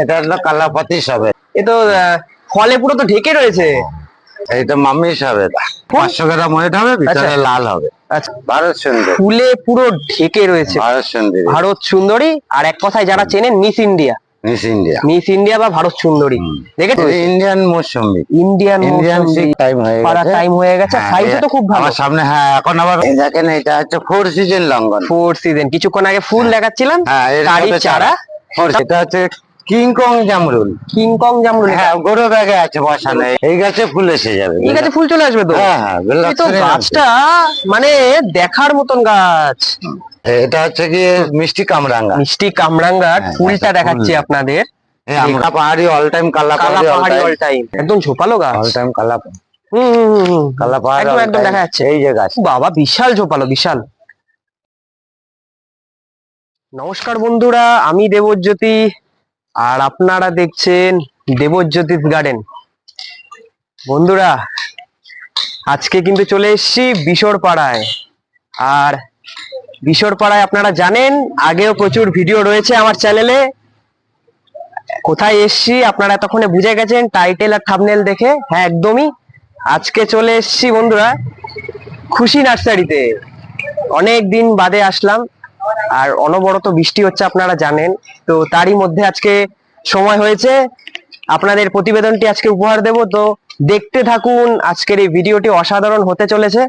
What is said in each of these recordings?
এটা হলো কালাপাতি সবে এ তো ফলে পুরো তো ঢেকে রয়েছে। এইটা মামি সবেদা পাঁচশো গ্রাম ওয়েট হবে ভিতরে আচ্ছা। লাল হবে। আচ্ছা। ভারত সুন্দর। ফুলে পুরো ঢেকে রয়েছে। ভারত সুন্দরী। ভারত সুন্দরী আর এক কথায় যারা চেনেন miss India. Miss India. Miss India বা ভারত সুন্দরী। দেখেছ ইন্ডিয়ান মৌসুমি। ইন্ডিয়ান ইন্ডিয়ান টাইম হয়ে গেছে। টাইম হয়ে গেছে। হ্যাঁ, সাইজও তো খুব ভালো। সামনে হ্যাঁ এখন আবার দেখেন এটা হচ্ছে four season longan. Four season কিছুক্ষণ আগে ফুল দেখাচ্ছিলাম হ্যাঁ তারই সাথে চারা। এটা হচ্ছে কিংকং জামরুল কিংকং জামরুল হ্যাঁ গরু ব্যাগে আছে বসানো এই গাছে ফুল এসে যাবে। ঠিক আছে ফুল চলে আসবে তো? হ্যাঁ হ্যাঁ তো গাছটা মানে দেখার মতন গাছ। এটা হচ্ছে কি মিষ্টি কামরাঙ্গা। মিষ্টি কামরাঙ্গার হ্যাঁ, ফুলটা দেখাচ্ছি আপনাদের। এই আমরা পাহাড়ি অল টাইম কালা পাহাড়ি অল টাইম একদম ঝোপালো গাছ। অল টাইম কালা হুম হুম, হুম, হুম। কালা পাহাড়ি একদম একদম দেখা যাচ্ছে এই যে গাছ। বাবা বিশাল ঝোপালো বিশাল। নমস্কার বন্ধুরা আমি দেবজ্যোতি। আর আপনারা দেখছেন দেবজ্যোতিষ গার্ডেন। বন্ধুরা, আজকে কিন্তু চলে এসেছি বিশোর পাড়ায় আর বিশোর পাড়ায় আপনারা জানেন, আগেও প্রচুর ভিডিও রয়েছে আমার চ্যানেলে। কোথায় এসছি আপনারা এতক্ষণে বুঝে গেছেন, টাইটেল আর থামনেল দেখে? হ্যাঁ একদমই। আজকে চলে এসেছি বন্ধুরা, খুশি নার্সারিতে। অনেক দিন বাদে আসলাম। আর অনবরত বৃষ্টি হচ্ছে আপনারা জানেন। তো তারই মধ্যে আজকে সময় হয়েছে। আপনাদের প্রতিবেদনটি আজকে উপহার দেব। তো দেখতে থাকুন, আজকের এই ভিডিওটি অসাধারণ হতে চলেছে।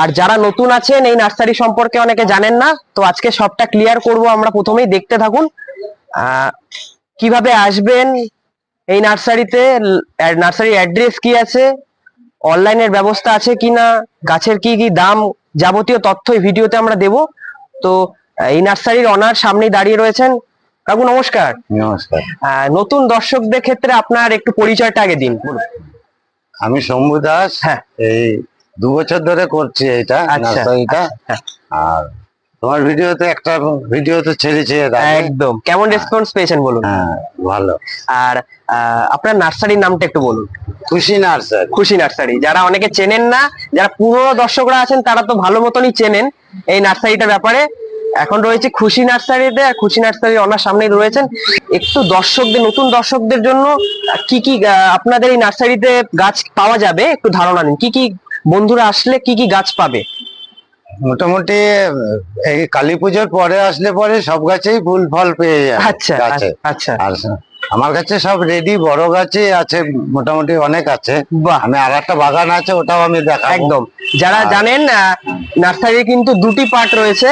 আর যারা নতুন আছেন, এই নার্সারি সম্পর্কে অনেকে জানেন না, তো আজকে সবটা ক্লিয়ার করব। আমরা প্রথমেই দেখতে থাকুন কীভাবে আসবেন এই নার্সারিতে নার্সারির অ্যাড্রেস কি আছে, অনলাইনের ব্যবস্থা আছে কিনা, গাছের কি কি দাম যাবতীয় তথ্য এই ভিডিওতে আমরা দেব। তো এই নার্সারির অনার সামনেই দাঁড়িয়ে রয়েছেন। কাকু নমস্কার। নমস্কার। নতুন দর্শকদের ক্ষেত্রে আপনার একটু পরিচয়টা আগে দিন। আমি শম্ভু দাস। হ্যাঁ। এই দু বছর ধরে করছি এটা আচ্ছা, নার্সারিটা। হ্যাঁ। আর তোমার ভিডিওতে একটা ভিডিও তো ছেড়েছে একদম। কেমন রেসপন্স পেয়েছেন বলুন? হ্যাঁ ভালো। আর আপনার নার্সারির নামটা একটু বলুন। খুশি নার্সারি। খুশি নার্সারি। যারা অনেকে চেনেন না যারা পুরনো দর্শকরা আছেন তারা তো ভালো মতনই চেনেন এই নার্সারিটার ব্যাপারে। এখন রয়েছে খুশি নার্সারিতে আর খুশি নার্সারি ওনার সামনেই রয়েছেন। একটু দর্শকদের নতুন দর্শকদের জন্য কি কি আপনাদের এই নার্সারিতে গাছ পাওয়া যাবে? একটু ধারণা নিন। কি কি বন্ধুরা আসলে কি কি গাছ পাবে? মোটামুটি এই কালী পুজোর পরে আসলে পরে সব গাছেই ফুল ফল পেয়ে যাবে আচ্ছা আচ্ছা। আর আমার কাছে সব রেডি বড় গাছে আছে মোটামুটি অনেক আছে। আমি আর একটা বাগান আছে ওটাও আমি দেখাবো। একদম। যারা জানেন নার্সারির কিন্তু দুটি পার্ট রয়েছে।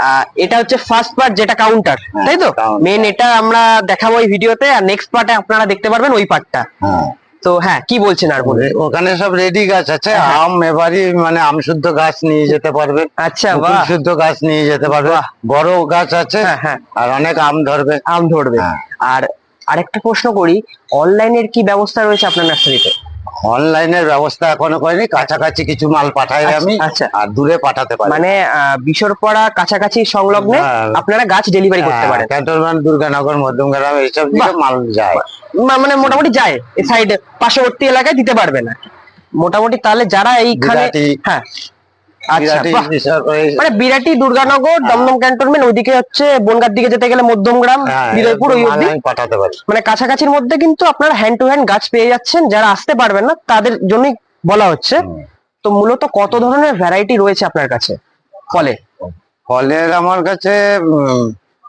আহ, এটা হচ্ছে ফার্স্ট পার্ট যেটা কাউন্টার হ্যাঁ, তাই তো? মেন এটা আমরা দেখাবো এই ভিডিওতে আর নেক্সট পার্টে আপনারা দেখতে পারবেন ওই পার্টটা। হ্যাঁ। তো হ্যাঁ কি বলছেন আর বলুন? ওখানে সব রেডি গাছ আছে হ্যাঁ। আম এবারই মানে আম শুদ্ধ গাছ নিয়ে যেতে পারবে। আচ্ছা বা শুদ্ধ গাছ নিয়ে যেতে পারবে। বড় গাছ আছে হ্যাঁ হ্যাঁ। আর অনেক আম ধরবে। আম ধরবে। হ্যাঁ। আর আরেকটা প্রশ্ন করি অনলাইনের কি ব্যবস্থা রয়েছে আপনার নার্সারিতে? অনলাইনের ব্যবস্থা এখনও করেনি কাছাকাছি কিছু মাল পাঠাই আচ্ছা, আমি আচ্ছা। আর দূরে পাঠাতে পারি। মানে বিশরপাড়া কাছাকাছি সংলগ্নে হ্যাঁ। আপনারা গাছ ডেলিভারি করতে পারেন। ক্যান্টনমেন্ট দুর্গানগর মধ্যমগ্রাম এইসব দিকে মাল যায়। মানে মোটামুটি যায় এই সাইডে পার্শ্ববর্তী এলাকায় দিতে পারবে না মোটামুটি তাহলে যারা এইখানে হ্যাঁ। মানে বিরাটি দুর্গানগর দমদম ক্যান্টনমেন্ট ওইদিকে হচ্ছে বনগার দিকে যেতে গেলে মধ্যমগ্রাম বিদয়পুর বিজয়পুর ওই অব্দি পাঠাতে পারি। মানে কাছাকাছির মধ্যে কিন্তু আপনারা হ্যান্ড টু হ্যান্ড গাছ পেয়ে যাচ্ছেন যারা আসতে পারবেন না তাদের জন্যই বলা হচ্ছে। তো মূলত কত ধরনের ভ্যারাইটি রয়েছে আপনার কাছে? ফলে। ফলের আমার কাছে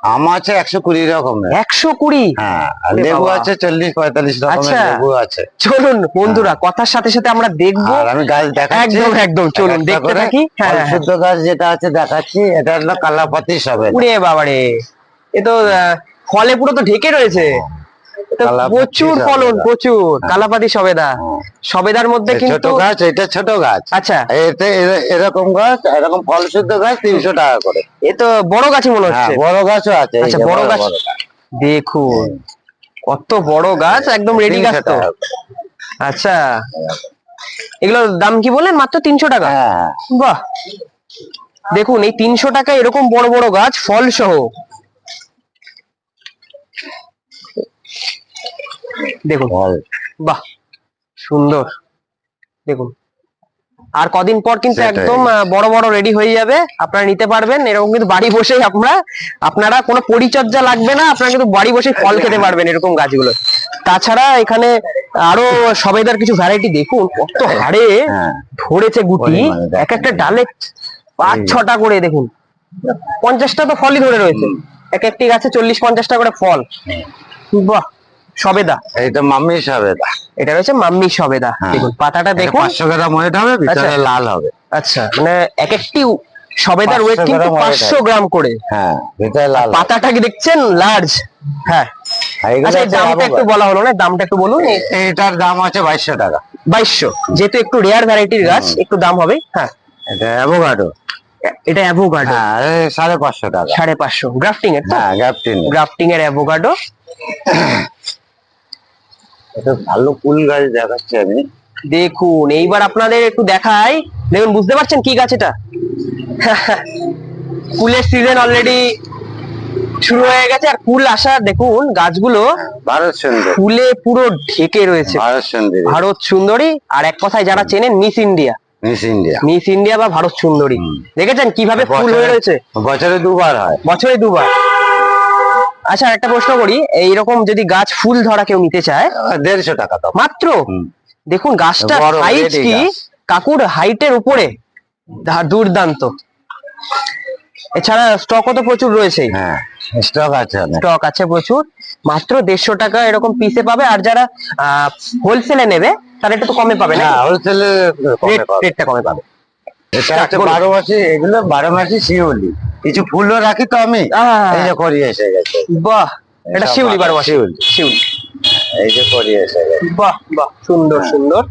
আম আছে একশো কুড়ি রকমের। একশো কুড়ি? হ্যাঁ লেবু আছে চল্লিশ পঁয়তাল্লিশ রকমের আচ্ছা। লেবু আছে। চলুন বন্ধুরা কথার সাথে সাথে আমরা দেখব। আমি গাছ দেখাচ্ছি। একদম একদম চলুন দেখতে থাকি। হ্যাঁ হ্যাঁ, হ্যাঁ। শুদ্ধ গাছ যেটা আছে দেখাচ্ছি এটা হলো কালাপাতি সবে উড়ে বাবারে এ তো ফলে পুরো তো ঢেকে রয়েছে। প্রচুর। ফলন প্রচুর। কালাপাতি সবেদা। সবেদার মধ্যে ছোট কিন্তু গাছ এটা ছোট গাছ। আচ্ছা। এতে এরকম গাছ এরকম ফল শুদ্ধ গাছ তিনশো টাকা করে। এ তো বড় গাছই মনে হ্যাঁ হচ্ছে। বড় গাছও আছে আচ্ছা, বড় গাছ। দেখুন কত বড় গাছ একদম রেডি গাছ তো। আচ্ছা। এগুলোর দাম কি বললেন? মাত্র তিনশো টাকা? হ্যাঁ বাহ। দেখুন এই তিনশো টাকা এরকম বড় বড় গাছ ফল সহ দেখুন। বাহ সুন্দর। দেখুন। আর কদিন পর কিন্তু একদম বড় বড় রেডি হয়ে যাবে। আপনারা নিতে পারবেন। এরকম কিন্তু বাড়ি বসেই আপনারা আপনারা কোনো পরিচর্যা লাগবে না আপনারা কিন্তু বাড়ি বসেই ফল খেতে পারবেন এরকম গাছগুলো। তাছাড়া এখানে আরও সবেদার কিছু ভ্যারাইটি দেখুন কত হারে হ্যাঁ। ধরেছে গুটি। এক একটা ডালে পাঁচ ছটা করে দেখুন। পঞ্চাশটা তো ফলই ধরে রয়েছে। এক একটি গাছে চল্লিশ পঞ্চাশটা করে ফল। বাহ। সবেদা। এইটা মাম্মি সাবে এটা রয়েছে মাম্মি সবেদা। হ্যাঁ। দেখুন পাতাটা দেখুন। পাঁচশো গ্রাম ওয়েট হবে ভিতরে আচ্ছা। লাল হবে। আচ্ছা মানে এক একটি সবেদার ওয়েট কিন্তু পাঁচশো। গ্রাম করে। হ্যাঁ ভিতরে লাল পাতাটা কি দেখছেন? লার্জ হ্যাঁ। আর আচ্ছা দামটা একটু বলা হলো না? দামটা একটু বলুন। এইটার দাম আছে বাইশশো টাকা। বাইশশো। যেহেতু একটু রেয়ার ভ্যারাইটির গাছ একটু দাম হবে। হ্যাঁ। এটা অ্যাভোকাডো এটা হ্যাঁ এই সাড়ে পাঁচশো টাকা। সাড়ে পাঁচশো। গ্রাফটিং এর হ্যাঁ গ্যাপটিন গ্রাফটিং এর অ্যাভোগাডো এটা ভালো ফুল গাছ দেখাচ্ছি আমি। দেখুন এইবার আপনাদের একটু দেখাই। দেখুন বুঝতে পারছেন কি গাছ এটা? ফুলের সিজন অলরেডি শুরু হয়ে গেছে আর আসা দেখুন গাছগুলো ভারত সুন্দর। ফুলে পুরো ঢেকে রয়েছে। ভারত সুন্দরী। ভারত সুন্দরী আর এক কথায় যারা চেনেন miss India miss India miss India বা ভারত সুন্দরী। দেখেছেন কীভাবে ফুল হয়ে রয়েছে? বছরে দুবার হয়। বছরে দুবার। আচ্ছা একটা প্রশ্ন করি। এইরকম যদি গাছ ফুল ধরা কেউ নিতে চায় দেড়শো টাকা তো। মাত্র? দেখুন গাছটা হাইট কি? কাকুর হাইটের উপরে। দুর্দান্ত। এছাড়া স্টকও তো প্রচুর রয়েছে। হ্যাঁ স্টক আছে স্টক আছে প্রচুর। মাত্র দেড়শো টাকা এরকম পিসে পাবে। আর যারা হোলসেলে নেবে তারা একটু তো কমে পাবে না হ্যাঁ হোলসেলে রেটটা কমে পাবে। এটা হচ্ছে বারো মাসি এগুলো বারো মাসি শিউলি। কিছু ফুলও রাখি তো আমি। এই যে করি এসে গেছে। বাহ এটা শিউলি বারো মাসি। শিউলি। শিউলি। এই যে করি এসে গেছে। বাহ বাহ সুন্দর সুন্দর।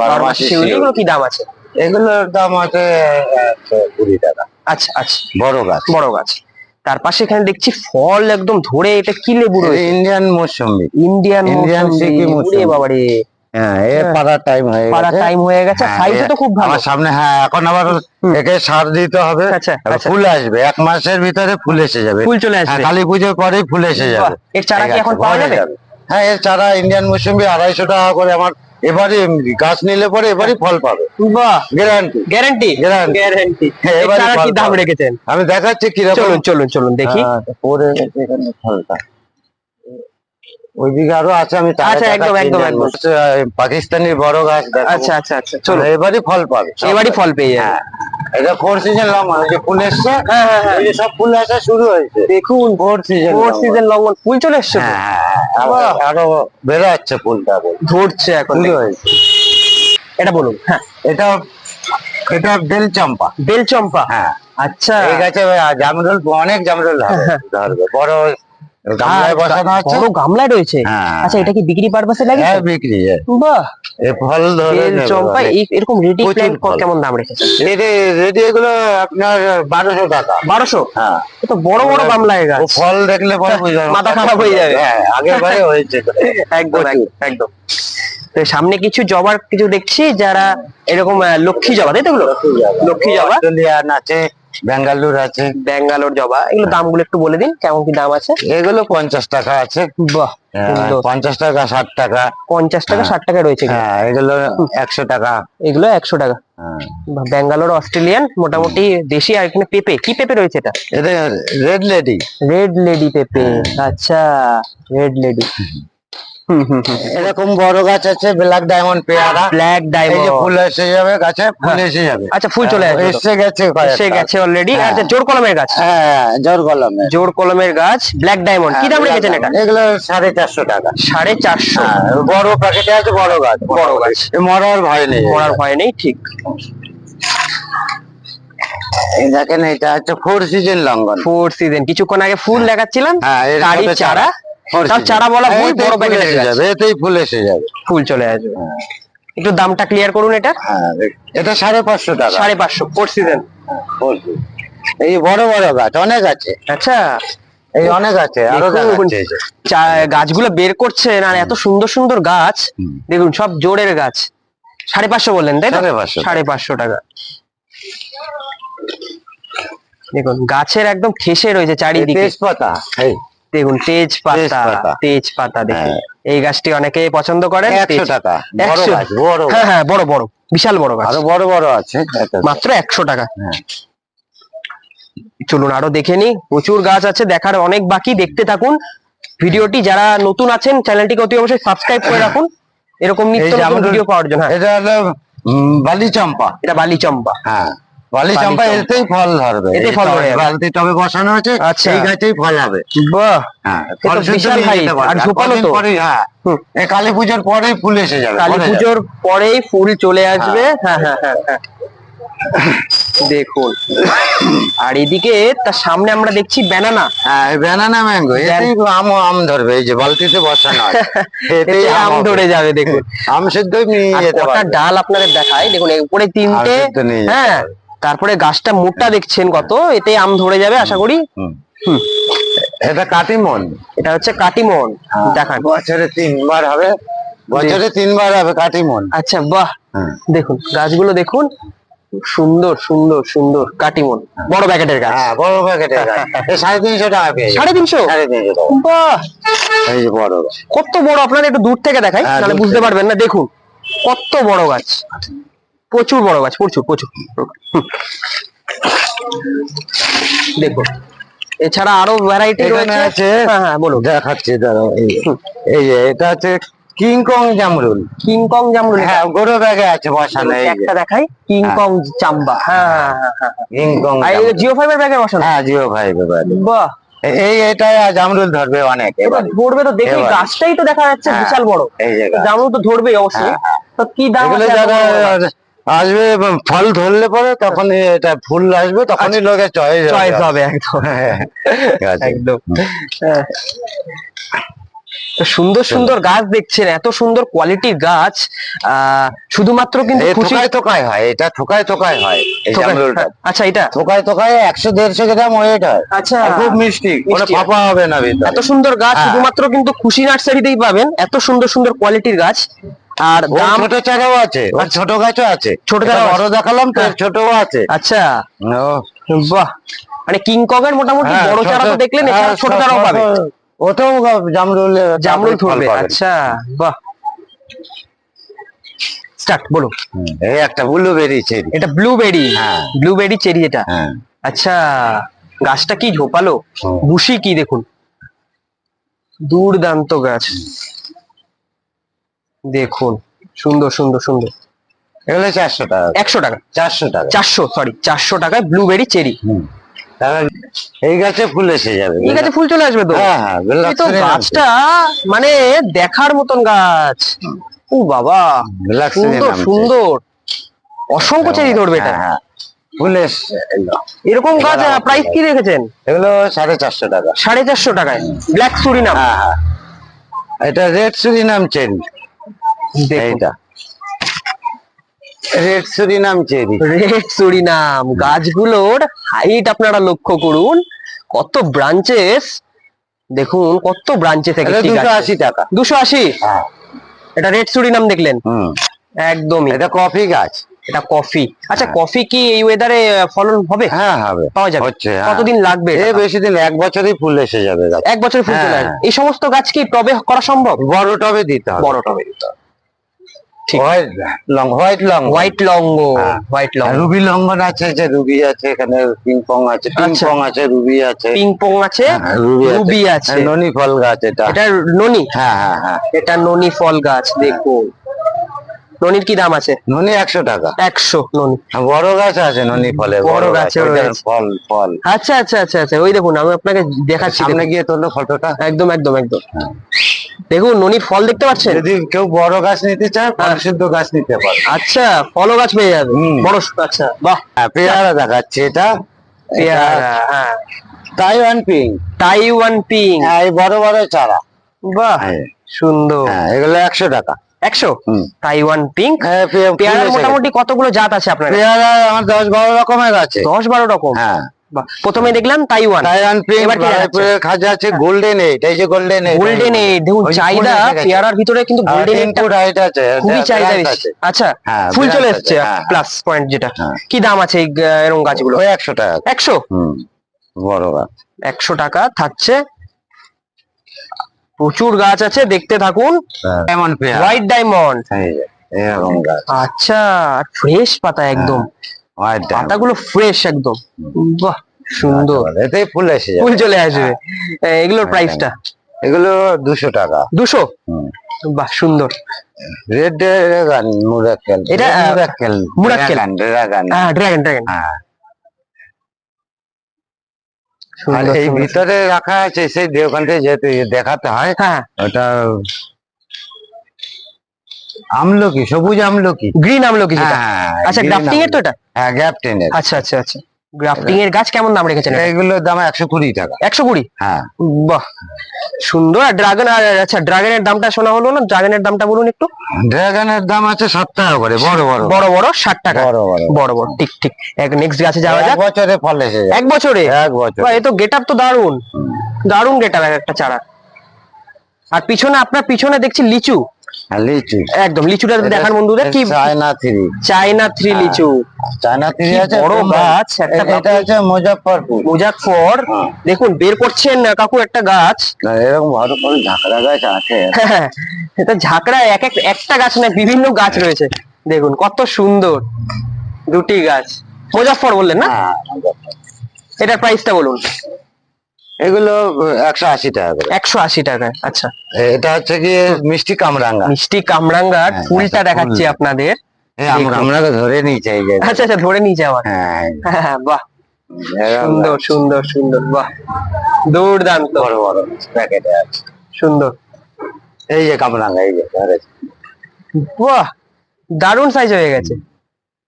বারো মাসি শিউলি শিউলি। এগুলো কি দাম আছে? এগুলোর দাম আছে কুড়ি টাকা। আচ্ছা আচ্ছা। বড় গাছ। বড় গাছ। তার পাশে এখানে দেখছি ফল একদম ধরে এটা কি লেবু রয়েছে? ইন্ডিয়ান মৌসুম্বি ইন্ডিয়ান সিকিম মৌসুমী। বাবারে। হ্যাঁ এ হ্যাঁ। টাইম হয়ে পাড়া টাইম হয়ে গেছে। হ্যাঁ, সাইজে তো খুব ভালো। আমার সামনে হ্যাঁ এখন আবার একে সার দিতে হবে। আচ্ছা, আচ্ছা। ফুল আসবে। এক মাসের ভিতরে ফুল এসে যাবে। ফুল চলে হ্যাঁ, আসবে কালী পুজোর পরেই ফুল এসে যাবে। এর চারা কি এখন পাওয়া যাবে? হ্যাঁ এর চারা ইন্ডিয়ান মৌসুম্বি আড়াইশো টাকা করে আমার এবারে গাছ নিলে পরে এবারই ফল পাবে। Guarantee guarantee Guarantee। গ্যারান্টি এবারে দাম। রেখেছেন? আমি দেখাচ্ছি কীরকম। চলুন চলুন চলুন দেখি। পরে এখানে ফলটা। ওইদিকে আরও আছে আমি আচ্ছা, একদম, একদম, একদম। পাকিস্তানি বড় গাছ। আচ্ছা আচ্ছা আচ্ছা চলুন এবারই ফল পাবে। এবারই ফল পেয়ে যাবে। হ্যাঁ। এটা ফোর সিজন লং মানে যে ফুল এসছে হ্যাঁ, হ্যাঁ, হ্যাঁ। এই সব ফুল আসা শুরু হয়েছে। দেখুন ফোর সিজন ফোর সিজন লঙ্ঘন ফুল চলে এসছে হ্যাঁ হ্যাঁ, আরো- ফুলটা। ধরছে এখন এটা বলুন হ্যাঁ। এটা এটা বেল চম্পা। বেল চম্পা। হ্যাঁ। আচ্ছা। এই গাছে জামরুল অনেক জামরুল ধরবে। বড় বড় গামলায় রয়েছে। হ্যাঁ। আচ্ছা এটা কি বিক্রি পারপাসে হ্যাঁ বিক্রি বাহ। এ ফল ধরে চম্পা এরকম রেডি প্রচুর প্ল্যান্ট কেমন দাম রেডি রেডি এগুলো আপনার টাকা। হ্যাঁ। তো বড় বড় গামলায় গাছ। ফল দেখলে পরে। মাথা খারাপ হয়ে যাবে। হ্যাঁ আগেবারে হয়েছে একদম একদম, তো সামনে কিছু জবার কিছু দেখছি যারা এরকম লক্ষ্মী জবা তাই তো লক্ষ্মী জবা। আছে বেঙ্গালুর আছে। ব্যাঙ্গালোর জবা। এগুলো দামগুলো একটু বলে দিন কেমন কি দাম আছে? এগুলো পঞ্চাশ টাকা আছে। বাহ সুন্দর। পঞ্চাশ টাকা ষাট টাকা। পঞ্চাশ টাকা হ্যাঁ। ষাট টাকা রয়েছে এগুলো। হ্যাঁ এগুলো একশো টাকা। এগুলো একশো টাকা। হ্যাঁ। ব্যাঙ্গালোর অস্ট্রেলিয়ান মোটামুটি দেশি আর এখানে পেঁপে। কি পেঁপে রয়েছে এটা? Red lady. রেড লেডি পেঁপে। আচ্ছা রেড লেডি। এরকম বড় গাছ আছে ব্ল্যাক ডায়মন্ড পেয়ারা। ব্ল্যাক যে ডায়মন্ড ফুল এসে যাবে গাছে ফুল এসে যাবে। আচ্ছা ফুল চলে আসবে। এসে গেছে। এসে গেছে অলরেডি হ্যাঁ। আচ্ছা জোর কলমের গাছ? হ্যাঁ জোর কলমে জোর কলমের গাছ ব্ল্যাক ডায়মন্ড কি দাম হ্যাঁ, রেখেছেন এটা? এগুলো সাড়ে চারশো টাকা। সাড়ে চারশো। হ্যাঁ, বড় প্যাকেটে আছে বড় গাছ। বড় গাছ। এ মরার ভয় নেই। মরার ভয় নেই ঠিক। দেখেন এটা হচ্ছে four season longan. Four season কিছুক্ষণ আগে ফুল দেখাচ্ছিলাম হ্যাঁ তারই চারা। Four চারা বলা ভুল বড় ফুল এসে যাবে এতেই ফুল এসে যাবে। ফুল চলে আসবে। একটু দামটা ক্লিয়ার করুন এটা। হ্যাঁ এটা সাড়ে পাঁচশো টাকা। সাড়ে পাঁচশো ফোর সিজন এই বড় বড় গাছ অনেক আছে। আচ্ছা। এই অনেক আছে আরও গাছগুলো বের করছেন আর এত সুন্দর সুন্দর গাছ। দেখুন সব জোরের গাছ। সাড়ে পাঁচশো বললেন তাই সাড়ে পাঁচশো টাকা। সাড়ে পাঁচশো টাকা। দেখুন গাছের একদম ঠেসে রয়েছে চারিদিকে। তেজপাতা দেখুন তেজপাতা তেজপাতা। দেখুন। হ্যাঁ। এই গাছটি অনেকে পছন্দ করেন একশো টাকা। বড় গাছ বড় হ্যাঁ হ্যাঁ বড় বড়। বিশাল বড় গাছ। আরও বড় বড় আছে মাত্র একশো টাকা। হ্যাঁ। চলুন আরও দেখে নি প্রচুর গাছ আছে দেখার অনেক বাকি। দেখতে থাকুন। ভিডিওটি যারা নতুন আছেন চ্যানেলটিকে অতি অবশ্যই সাবস্ক্রাইব করে রাখুন। এরকম নিত্য ভিডিও পাওয়ার জন্য হ্যাঁ, এটা বালি চম্পা এটা বালি চম্পা হ্যাঁ। বালি চম্পা। এতেই ফল ধরবে। এই ফল টবে- ধরে যাবে। বালতি টবে বসানো আছে আচ্ছা। এই গাছেই ফল হবে। বাহ। হ্যাঁ ফল বিশাল পারবে। আর ঝোপালো তো। হ্যাঁ এই কালী পুজোর পরেই ফুল এসে যাবে কালী পুজোর পরেই ফুল চলে আসবে। হ্যাঁ। হ্যাঁ হ্যাঁ দেখুন। আর এদিকে তার সামনে আমরা দেখছি ব্যানানা হ্যাঁ ব্যানানা ম্যাঙ্গো এতেই আম আম ধরবে এই যে বালতিতে বসানো আছে এতে আম ধরে যাবে দেখুন। আম সিদ্ধই নিয়ে যেতে পারবে। ডাল আপনাদের দেখায় দেখুন উপরে তিনটে হ্যাঁ। তারপরে গাছটা মোটা দেখছেন কত এতে আম ধরে যাবে আশা করি। এটা কাটিমন। এটা হচ্ছে কাটিমন হ্যাঁ। দেখান। বছরে তিনবার হবে বছরে তিনবার হবে কাটিমন। আচ্ছা বাহ। হ্যাঁ। দেখুন গাছগুলো দেখুন সুন্দর সুন্দর সুন্দর কাটিমন। বড় প্যাকেটের গাছ। হ্যাঁ বড় প্যাকেটের গাছ। সাড়ে তিনশো টাকা পেয়ে। সাড়ে তিনশো? সাড়ে তিনশো টাকা। বাহ। এই যে বড় গাছ। কত বড় আপনারা একটু দূর থেকে দেখাই হ্যাঁ, তাহলে বুঝতে পারবেন না। দেখুন কত বড় গাছ। প্রচুর বড় গাছ প্রচুর প্রচুর। দেখুন এছাড়া আরও ভ্যারাইটি রয়েছে। আছে হ্যাঁ হ্যাঁ বলুন। দেখাচ্ছি দাঁড়াও এই যে এটা হচ্ছে কিংকং জামরুল কিংকং জামরুল হ্যাঁ গরু ব্যাগে আছে বসানো একটা দেখাই। কিংকং চাম্বা হ্যাঁ হ্যাঁ হ্যাঁ হ্যাঁ কিংকং জিও ফাইবার ব্যাগের বসানো। হ্যাঁ জিও ভাই ব্যাপার বাহ। এই এটা জামরুল ধরবে অনেক। এবার ধরবে তো দেখে। গাছটাই তো দেখা যাচ্ছে হ্যাঁ, বিশাল বড়। জামরুল তো ধরবেই অবশ্যই। হ্যাঁ। তো কি দাম আসবে এবং ফল ধরলে পরে তখন এটা ফুল আসবে তখনই লোকের চয়েস চয়েস হবে একদম। একদম। হ্যাঁ। সুন্দর সুন্দর গাছ দেখছেন এত সুন্দর কোয়ালিটির গাছ। আহ, শুধুমাত্র কিন্তু থোকায় থোকায় হয় এটা থোকায় থোকায় হয় আচ্ছা এটা? থোকায় থোকায় একশো দেড়শো গ্রাম ওয়েট হয় আচ্ছা। খুব মিষ্টি কোনো। ফাঁপা হবে না এত সুন্দর গাছ হ্যাঁ। শুধুমাত্র কিন্তু খুশি নার্সারিতেই পাবেন এত সুন্দর সুন্দর কোয়ালিটির গাছ। আর দাম ছোট চারাও আছে ওর ছোট গাছও আছে। ছোট চারাও বড় দেখালাম তো হ্যাঁ। ছোটও আছে। আচ্ছা। ও, বাহ। মানে কিংকক এর মোটামুটি হ্যাঁ, বড় চারা তো দেখলেন হ্যাঁ, এছাড়া ছোট চারাও পাবে ওতেও জামরুল জামরুল ধরবে আচ্ছা বাহ। স্টার্ট বলো এই একটা ব্লুবেরি চেরি এটা ব্লুবেরি হ্যাঁ। ব্লুবেরি চেরি এটা। হ্যাঁ। আচ্ছা গাছটা কি ঝোপালো। ভুসি কি দেখুন? দুর্দান্ত গাছ। দেখুন সুন্দর সুন্দর সুন্দর। এগুলো চারশো টাকা। একশো টাকা। চারশো টাকা। চারশো সরি চারশো টাকায় ব্লুবেরি চেরি। এই গাছে ফুল এসে যাবে এই গাছে ফুল চলে আসবে তো? হ্যাঁ হ্যাঁ তো গাছটা মানে দেখার মতন গাছ। ও বাবা সুন্দর সুন্দর। অসংখ্য চেরি ধরবে এটা। হ্যাঁ। ফুল এরকম গাছ প্রাইস কি রেখেছেন? এগুলো সাড়ে চারশো টাকা। সাড়ে চারশো টাকায়। ব্ল্যাক সুরিনাম এটা রেড সুরিনাম চেরি এইটা। Red Surinam cherry red Surinam গাছগুলোর হাইট আপনারা লক্ষ্য করুন। কত ব্রাঞ্চেস দেখুন কত ব্রাঞ্চে থেকে দুশো আশি টাকা। দুশো আশি? হ্যাঁ। এটা রেড সুরিনাম দেখলেন? একদমই। এটা কফি গাছ। এটা কফি। আচ্ছা হ্যাঁ। কফি কি এই ওয়েদারে ফলন হবে? হ্যাঁ হবে। পাওয়া যাবে। হচ্ছে হ্যাঁ। কতদিন লাগবে এ বেশি দিন এক বছরই ফুল এসে যাবে এক বছর ফুল চলে। এই সমস্ত গাছ কি টবে করা সম্ভব? বড় টবে দিতে হবে। বড় টবে দিতে হবে। White long white long white long হ্যাঁ। হোয়াইট লঙ্গ রুবি লঙ্ঘন আছে যে রুবি আছে এখানে পিং পং আছে পিং আচ্ছা। পং আছে রুবি আছে। পিং পং আছে হ্যাঁ, রুবি আছে। রুবি হ্যাঁ, ননি ফল গাছ এটা। এটা ননি হ্যাঁ হ্যাঁ হ্যাঁ। এটা ননি ফল গাছ ননির কি দাম আছে? ননি একশো টাকা। একশো ননি হ্যাঁ, বড় গাছ আছে ননি ফলে বড় গাছেও ফল ফল। আচ্ছা আচ্ছা আচ্ছা আচ্ছা ওই দেখুন আমি আপনাকে দেখাচ্ছি সামনে। গিয়ে তোলো ফটোটা একদম একদম একদম। দেখুন ননির ফল দেখতে পাচ্ছেন? যদি কেউ বড় গাছ নিতে চায় ফল হ্যাঁ। সিদ্ধ গাছ নিতে পারে। আচ্ছা ফলও গাছ পেয়ে যাবে। বড় আচ্ছা বাহ। হ্যাঁ, পেয়ারা দেখাচ্ছে এটা। পেয়ারা হ্যাঁ। তাইওয়ান পিং তাইওয়ান পিং এই বড় বড় চারা। বাহ হ্যাঁ, সুন্দর। এগুলো একশো টাকা। একশো। তাইওয়ান পিঙ্ক পে- ফুল পেয়ারার এসে গেছে। মোটামুটি কতগুলো জাত আছে আপনার পেয়ারা আমার দশ বারো রকমের আছে। দশ বারো রকম? হ্যাঁ। প্রথমে দেখলাম তাইওয়ান। তাইওয়ান খাজা আছে গোল্ডেন এইট এই যে গোল্ডেন এইট। গোল্ডেন এইট দেখুন চাহিদা পেয়ারার ভিতরে কিন্তু গোল্ডেন এইটটা ইনপুট হাইট আছে খুবই এটা চাহিদা বেশি। আছে। আচ্ছা হ্যাঁ, ফুল চলে এসছে হ্যাঁ। প্লাস পয়েন্ট যেটা। হ্যাঁ। কি দাম আছে এই এরকম গাছগুলো? ওই একশো টাকা। একশো? হুম বড় গাছ। একশো টাকা থাকছে। প্রচুর গাছ আছে দেখতে থাকুন। পেয়ারা। হোয়াইট ডায়মন্ড আচ্ছা ফ্রেশ পাতা একদম। পাতাগুলো ফ্রেশ একদম। বাহ সুন্দর। এতেই ফুল এসে যাবে। ফুল চলে আসবে। এ, এগুলোর প্রাইসটা এগুলো দুশো টাকা। দুশো? বাহ সুন্দর। রেড ড্রাগন মুরাক্কেল এটা, মুরাক্কেল মুরাক্কেল। ড্রাগন হ্যাঁ ড্রাগন ড্রাগন হ্যাঁ। আর এই ভিতরে রাখা আছে সেই ওখান থেকে যেহেতু দেখাতে হয় হ্যাঁ। ওটা আমলকি সবুজ আমলকি। গ্রিন আমলকি যেটা? হ্যাঁ, আচ্ছা green গ্রাফটিং এর তো এটা? হ্যাঁ গ্যাপ টেনের আচ্ছা আচ্ছা আচ্ছা। গ্রাফটিং এর গাছ কেমন দাম রেখেছেন? এগুলোর দাম একশো কুড়ি টাকা। একশো কুড়ি? হ্যাঁ। বাহ সুন্দর। আর ড্রাগন আর আচ্ছা ড্রাগনের দামটা শোনা হলো না? ড্রাগনের দামটা বলুন একটু। ড্রাগনের দাম আছে সাত টাকা করে বড় বড়। বড় বড় ষাট টাকা। বড় বড়। বড় বড় ঠিক ঠিক। এক নেক্সট গাছে যাওয়া এক যাক। বছরে ফল এসে এক বছরে? এক বছর। এ তো গেট তো দারুণ দারুণ গেট একটা চারা। আর পিছনে আপনার পিছনে দেখছি লিচু। হ্যাঁ, লিচু। একদম লিচুটা দেখান বন্ধুদের কি চায়না থ্রি। হ্যাঁ। লিচু। চায়না থ্রি আছে বড় গাছ, এটা মুজাফরপুর মুজাফর হ্যাঁ। দেখুন বের করছেন কাকু একটা গাছ। এরকম বড় বড় ঝাঁকড়া গাছ আছে। হ্যাঁ, এটা ঝাঁকড়া এক এক একটা গাছ না বিভিন্ন গাছ রয়েছে। দেখুন কত সুন্দর দুটি গাছ। মুজাফর বললেন না? হ্যাঁ। এটার প্রাইসটা বলুন। এগুলো একশো আশি টাকা একশো আশি টাকায় আচ্ছা। এটা হচ্ছে কি মিষ্টি কামরাঙ্গা। মিষ্টি কামরাঙ্গার হ্যাঁ, ফুলটা দেখাচ্ছি আপনাদের। আমরা ধরে আচ্ছা আচ্ছা ধরে নিয়ে যাওয়া হ্যাঁ হ্যাঁ। বাহ। সুন্দর সুন্দর সুন্দর বাহ। দুর্দান্ত। বড় বড় প্যাকেটে আছে। সুন্দর। এই যে কামরাঙ্গা এই যে বাহ দারুণ সাইজ হয়ে গেছে।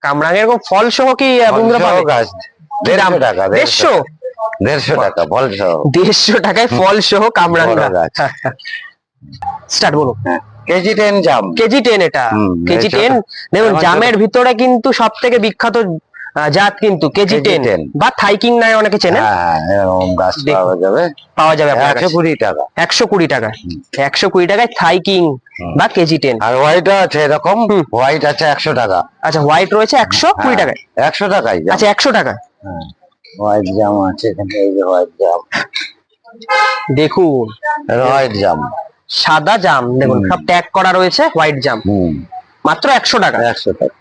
কামরাঙের এরকম ফল সহ কি বন্ধুরা পাবে? দেড়শো টাকা দেড়শো দেড়শো টাকা ফল সহ। দেড়শো টাকায় ফল সহ কামরাঙ্গা স্টার্ট বলুন কেজি টেন জাম। কেজি টেন এটা। KG ten. দেখুন জামের ভিতরে কিন্তু সব থেকে বিখ্যাত জাত কিন্তু কেজি টেন। বা থাইকিং নাই অনেকে চেনে। হ্যাঁ দেখুন। পাওয়া যাবে। পাওয়া যাবে একশো কুড়ি টাকা। একশো কুড়ি টাকা। একশো কুড়ি টাকায় থাইকিং বা কেজি টেন। আর হোয়াইট আছে এরকম। হোয়াইট আছে একশো টাকা। আচ্ছা হোয়াইট রয়েছে একশো কুড়ি হ্যাঁ, টাকায়। একশো জাম। আচ্ছা একশো টাকা। হোয়াইট জাম আছে এখানে এই যে হোয়াইট জাম দেখুন হোয়াইট জাম সাদা জাম দেখুন সব ট্যাগ করা রয়েছে হোয়াইট জাম মাত্র একশো টাকা। একশো টাকা।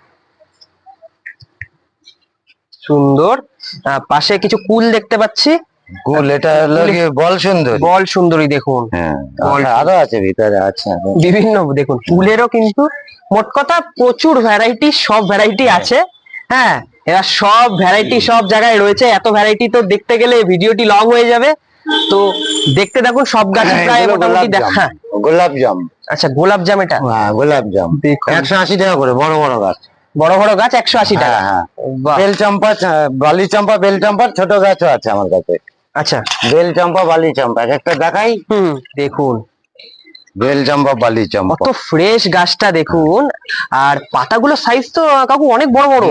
সুন্দর। পাশে কিছু কুল দেখতে পাচ্ছি। কুল এটা হলো বল সুন্দর? বল সুন্দরী দেখুন। হ্যাঁ আরও আছে ভিতরে আছে বিভিন্ন দেখুন ফুলেরও কিন্তু মোট কথা প্রচুর ভ্যারাইটি সব ভ্যারাইটি আছে। হ্যাঁ এবার সব ভ্যারাইটি সব জায়গায় রয়েছে। এত ভ্যারাইটি তো দেখতে গেলে ভিডিওটি লং হয়ে যাবে। তো দেখতে থাকুন সব গাছ হ্যাঁ, প্রায় মোটামুটি দেখা গোলাপ জাম। আচ্ছা গোলাপ জাম এটা? হ্যাঁ গোলাপ জাম। একশো আশি টাকা করে বড় বড় গাছ। বড় বড় গাছ একশো আশি টাকা। হ্যাঁ হ্যাঁ। বেল চম্পা বালি চম্পা বেল চম্পার ছোট গাছও আছে আমার কাছে। আচ্ছা। বেল চম্পা বালি চম্পা একটা দেখাই। হুম দেখুন। বেল চম্পা বালি চম্পা কত ফ্রেশ গাছটা দেখুন। আর পাতাগুলো সাইজ তো কাকু অনেক বড় বড়।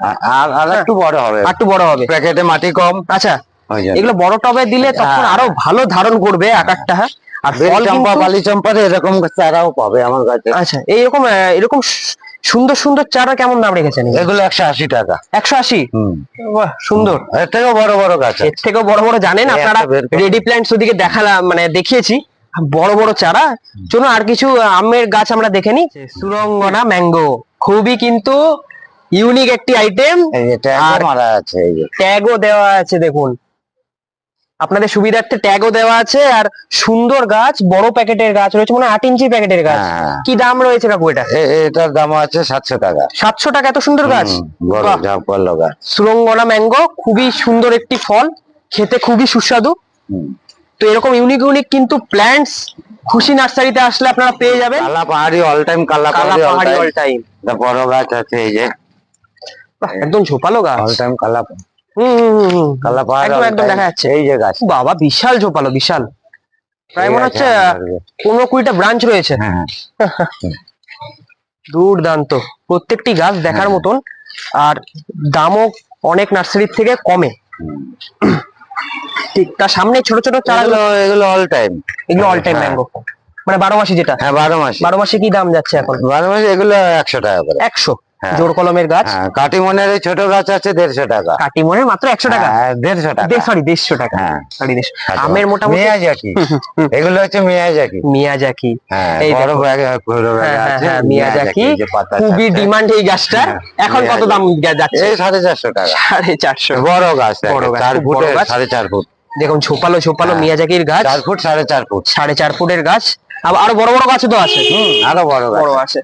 আর- আর আর একটু বড় হবে। একটু বড় হবে। প্যাকেটে মাটি কম। আচ্ছা এগুলো বড় টবে দিলে তখন হ্যাঁ। আরও ভালো ধারণ করবে আকারটা হ্যাঁ? আর বেল ফল চম্পা বালি চম্পার এরকম চারাও পাবে আমার কাছে। আচ্ছা এইরকম এরকম সুন্দর সুন্দর চারা কেমন দাম রেখেছেন এগুলো? একশো আশি টাকা। একশো আশি? বাহ সুন্দর। এর থেকেও বড় বড় গাছ এর থেকেও বড় বড় জানেন? আপনারা। রেডি প্ল্যান্টস ওদিকে দেখালাম মানে দেখিয়েছি। বড় বড় চারা। চলুন আর কিছু আমের গাছ আমরা দেখে নিই। সুরঙ্গনা ম্যাঙ্গো। খুবই কিন্তু ইউনিক একটি আইটেম ট্যাগও আর- দেওয়া আছে দেখুন। আপনাদের সুবিধার্থে ট্যাগও দেওয়া আছে আর সুন্দর গাছ বড় প্যাকেটের গাছ রয়েছে মানে আট ইঞ্চি প্যাকেটের গাছ। হ্যাঁ। কি দাম রয়েছে কাকু এটা? এটার দাম আছে সাতশো টাকা। সাতশো টাকা এত সুন্দর গাছ? সুরঙ্গনা ম্যাঙ্গো খুবই সুন্দর একটি ফল। খেতে খুবই সুস্বাদু। তো এরকম ইউনিক ইউনিক কিন্তু প্ল্যান্টস খুশি নার্সারিতে আসলে আপনারা পেয়ে যাবেন। কালা পাহাড়ি অল টাইম কালা পাহাড়ি অল টাইম বড় গাছ আছে এই যে। একদম ঝোপালো গাছ। অল টাইম কালা হুম। কালা পাহাড় একদম, দেখা যাচ্ছে। এই যে গাছ। বাবা বিশাল ঝোপালো বিশাল। প্রায় মনে হচ্ছে। পনেরো কুড়িটা ব্রাঞ্চ রয়েছে। হ্যাঁ দুর্দান্ত। প্রত্যেকটি গাছ দেখার হ্যাঁ। মতন। আর দামও অনেক নার্সারির থেকে কমে। ঠিক তার সামনে ছোট ছোট চারাগুলো এগুলো অল টাইম এগুলো অল টাইম। ম্যাঙ্গো মানে বারো মাসি যেটা। হ্যাঁ বারো মাস। বারো মাসে কি দাম যাচ্ছে এখন? বারো মাস এগুলো একশো টাকা করে। একশো? হ্যাঁ। জোর কলমের গাছ? হ্যাঁ কাটিমনের ছোট গাছ আছে দেড়শো টাকা। কাটিমনের মাত্র একশো টাকা? হ্যাঁ, দেড়শো টাকা। সরি দেড়শো টাকা। সরি আমের মোটামুটি মিয়াজাকি। এগুলো হচ্ছে মিয়াজাকি। মিয়াজাকি। এই বড় হ্যাঁ, মিয়াজাকি। খুবই ডিমান্ড এই গাছটার। হ্যাঁ, এখন কত দাম যাচ্ছে? সাড়ে চারশো টাকা। সাড়ে চারশো। বড় গাছ বড় গাছ। সাড়ে চার ফুট। দেখুন ছোপালো ঝোপালো হ্যাঁ। মিয়াজাকির গাছ। চার ফুট সাড়ে চার ফুট। সাড়ে চার ফুটের গাছ। আরও বড় বড় গাছও তো আছে। আরও বড় বড় আছে।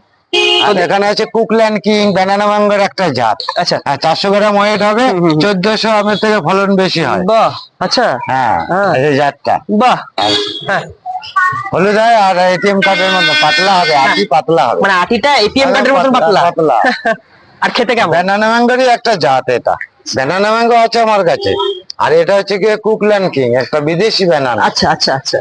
এখানে আছে কুকল্যান্ড কিং ব্যানানা ম্যাঙ্গোর একটা জাত। আচ্ছা। হ্যাঁ চারশো গ্রাম ওয়েট হবে। চোদ্দশো আমের থেকে ফলন বেশি হয়। বাহ আচ্ছা। হ্যাঁ হ্যাঁ। এই জাতটা। বাহ। হ্যাঁ। হলুদ হয় আর এটিএম কার্ডের মতো পাতলা হবে আটি পাতলা হবে। মানে আটিটা এটিএম কার্ডের মতন পাতলা পাতলা। আর খেতে কেমন? ব্যানানা ম্যাঙ্গোরই একটা জাত এটা। ব্যানানা ম্যাঙ্গো আছে আমার কাছে। আর এটা হচ্ছে কি কুকল্যান্ড কিং একটা বিদেশি ব্যানানা আচ্ছা আচ্ছা আচ্ছা।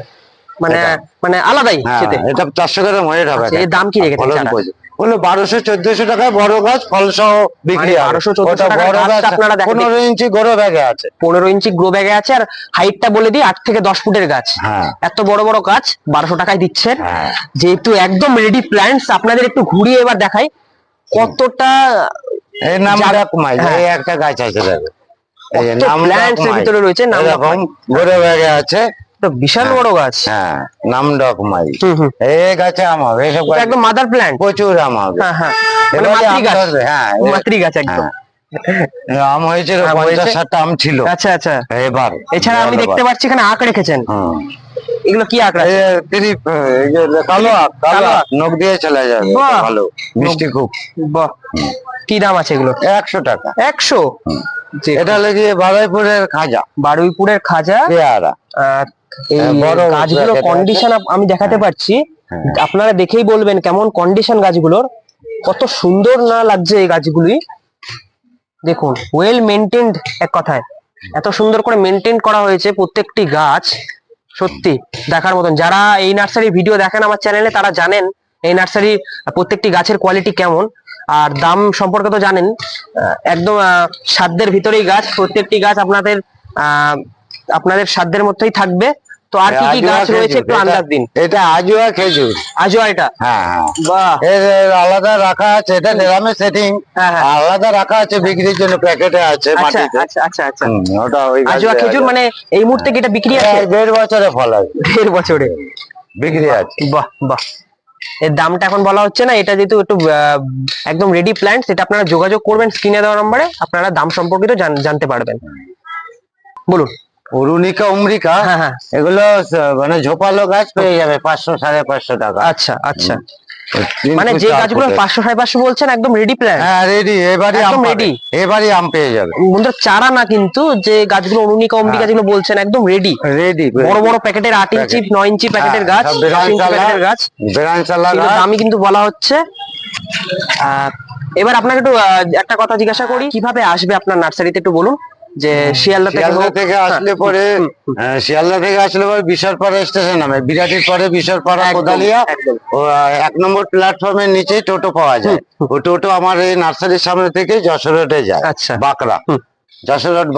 মানে মানে আলাদাই হ্যাঁ খেতে। এটা চারশো গ্রাম ওয়েট হবে আচ্ছা, এর দাম কি? প্রচুর। ওগুলো বারোশো চোদ্দশো টাকায় বড় গাছ ফল সহ বিক্রি মানে 1200 1400 ওটা টাকার বড় গাছটা গাছ আপনারা দেখেন। পনেরো ইঞ্চি গরো ব্যাগে আছে। পনেরো ইঞ্চি গ্রো ব্যাগে আছে আর হাইটটা বলে দিই আট থেকে দশ ফুটের গাছ। হ্যাঁ। এত বড় বড় গাছ বারোশো টাকায় দিচ্ছেন। হ্যাঁ। যেহেতু একদম রেডি প্ল্যান্টস আপনাদের একটু ঘুরিয়ে এবার দেখাই কতটা এই নাম যার- ডাকমাই হ্যাঁ। এই একটা গাছ আছে দেখো। এই যে কত নাম plants এর ডাকমাই। ভিতরে রয়েছে নাম ব্যাগে আছে। তো বিশাল বড় গাছ। হ্যাঁ নাম ডকমাই এই গাছে আম হবে এইসব এটা গাছ একদম মাদার প্ল্যান্ট প্রচুর আম হবে। হ্যাঁ হ্যাঁ। মানে মাতৃ গাছ হ্যাঁ। মাতৃ গাছ একদম। হ্যাঁ। আম হয়েছিল পঞ্চাশ? ষাটটা আম ছিল। আচ্ছা আচ্ছা। এবার এছাড়া আমি দেখতে পাচ্ছি এখানে আখ রেখেছেন। হুম। এগুলো কি আঁকড়া? কালো আখ কালো আখ। নখ দিয়ে চলে যাবে বাহ। ভালো। মিষ্টি খুব। বাহ। কি দাম আছে এগুলো? একশো টাকা। একশো? এটা লেগে বারুইপুরের খাজা। বারুইপুরের খাজা? পেয়ারা। এই হ্যাঁ, বড় গাছগুলোর bracket কন্ডিশন আমি দেখাতে পারছি। হ্যাঁ। আপনারা দেখেই বলবেন কেমন কন্ডিশন গাছগুলোর। কত সুন্দর না লাগছে এই গাছগুলি। দেখুন ওয়েল মেনটেন্ড এক কথায়। এত সুন্দর করে মেনটেন করা হয়েছে প্রত্যেকটি গাছ। সত্যি দেখার মতন। যারা এই নার্সারি ভিডিও দেখেন আমার চ্যানেলে তারা জানেন এই নার্সারি প্রত্যেকটি গাছের কোয়ালিটি কেমন। আর দাম সম্পর্কে তো জানেন। একদম সাধ্যের ভিতরেই গাছ। প্রত্যেকটি গাছ আপনাদের আপনাদের সাধ্যের মধ্যেই থাকবে। তো আর কি কি গাছ রয়েছে একটু আন্দাজ দিন। এটা আজুয়া খেজুর। আজও এটা? হ্যাঁ হ্যাঁ। বাহ। এর আলাদা রাখা আছে এটা ড্রামে সেটিং হ্যাঁ হ্যাঁ। আলাদা রাখা আছে বিক্রির জন্য প্যাকেটে আছে আচ্ছা মাটিতে। আচ্ছা আচ্ছা আচ্ছা। ওটা ওই আজোয়া খেজুর মানে এই মুহূর্তে কি এটা বিক্রি আছে? দেড় বছরে ফল আছে দেড় বছরে। বিক্রি আছে। বাহ বাহ। এর দামটা এখন বলা হচ্ছে না এটা যেহেতু একটু একদম রেডি প্ল্যান্ট সেটা আপনারা যোগাযোগ করবেন স্ক্রিনে দেওয়া নম্বরে আপনারা দাম সম্পর্কিত জানতে পারবেন। বলুন। অরুণিকা অমরিকা হ্যাঁ হ্যাঁ। এগুলো মানে ঝোপালো গাছ পেয়ে যাবে পাঁচশো সাড়ে পাঁচশো টাকা। আচ্ছা আচ্ছা। মানে যে গাছগুলো পাঁচশো সাড়ে পাঁচশো বলছেন একদম রেডি প্ল্যান্ট হ্যাঁ রেডি এবারই আম ready? এবারই আম পেয়ে যাবে। বন্ধুরা চারা না কিন্তু যে গাছগুলো অনুনিকা অম্বিকা হ্যাঁ। যেগুলো বলছেন একদম রেডি রেডি বড় বড় প্যাকেটের আট ইঞ্চি. নয় ইঞ্চি প্যাকেটের হ্যাঁ, গাছ। প্যাকেটের গাছ। বেরানচালা কিন্তু কিন্তু বলা হচ্ছে। এবার আপনাকে একটু একটা কথা জিজ্ঞাসা করি কীভাবে আসবে আপনার নার্সারিতে একটু বলুন? যে শিয়ালদা থেকে শিয়ালদা থেকে আসলে হ্যাঁ, পরে হুম, হুম, শিয়ালদা থেকে আসলে পরে বিশালপাড়া স্টেশন নামে। বিরাটির পরে বিশালপাড়া কোদালিয়া। ও, এক নম্বর প্ল্যাটফর্মের নিচে টোটো পাওয়া যায়। ও টোটো আমার এই নার্সারির সামনে থেকে যশোর রোডে যায় আচ্ছা। বাঁকড়া।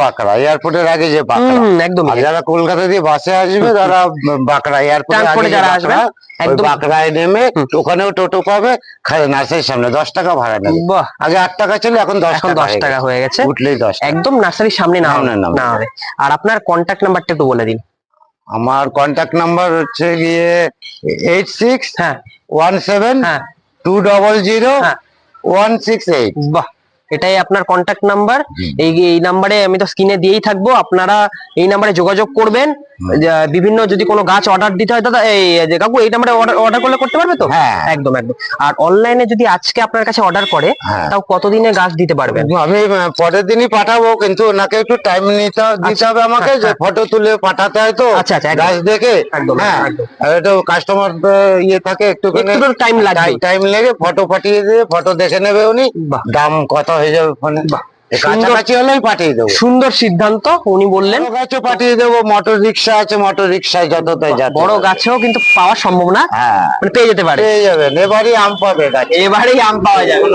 বাঁকড়া এয়ারপোর্টের আগে যে বাঁকড়া। আর যারা কলকাতা দিয়ে বাসে আসবে তারা বাঁকড়া যারা আসবে, বাঁকড়ায় নেমে ওখানেও টোটো পাবে নার্সারির সামনে দশ টাকা ভাড়া নেবে। আগে আট টাকা ছিল এখন দশ দশ টাকা হয়ে গেছে। উঠলেই দশ একদম নার্সারির সামনে না সামনে না হবে। আর আপনার কন্ট্যাক্ট নাম্বারটা একটু বলে দিন। আমার কন্ট্যাক্ট নাম্বার হচ্ছে গিয়ে এইট সিক্স হ্যাঁ। ওয়ান সেভেন হ্যাঁ। Two double zero. One six eight বাহ। এটাই আপনার কন্ট্যাক্ট নাম্বার। এই এই নাম্বারে আমি তো স্ক্রিনে দিয়েই থাকব। আপনারা এই নাম্বারে যোগাযোগ করবেন। বিভিন্ন যদি কোনো গাছ অর্ডার দিতে হয় দাদা এই যে কাকু এই নাম্বারে অর্ডার করলে করতে পারবে তো? হ্যাঁ। একদম একদম। আর অনলাইনে যদি আজকে আপনার কাছে অর্ডার করে হ্যাঁ। তাও কতদিনে গাছ দিতে পারবেন? আমি পরের দিনই পাঠাবো কিন্তু ওনাকে একটু টাইম নিতে দিতে হবে আমাকে যে ফটো তুলে পাঠাতে হয় তো। আচ্ছা, আচ্ছা, গাছ দেখে। একদম, হ্যাঁ। একটু কাস্টমার ইয়ে থাকে একটু টাইম লাগে টাইম লেগে ফটো পাঠিয়ে দিয়ে ফটো দেখে নেবে উনি। দাম কত হয়ে যাবে ফোনে। সুন্দর। কাছাকাছি হলেই পাঠিয়ে দেবো। সুন্দর সিদ্ধান্ত উনি বললেন। গাছে পাঠিয়ে দেবো মোটর রিক্সা আছে মোটর রিক্সায় যত তাই বড় গাছেও কিন্তু পাওয়া সম্ভব না। হ্যাঁ। মানে পেয়ে যেতে পারে। পেয়ে যাবেন। এবারেই আম পাবে গাছ। এবারেই আম পাওয়া যাবে।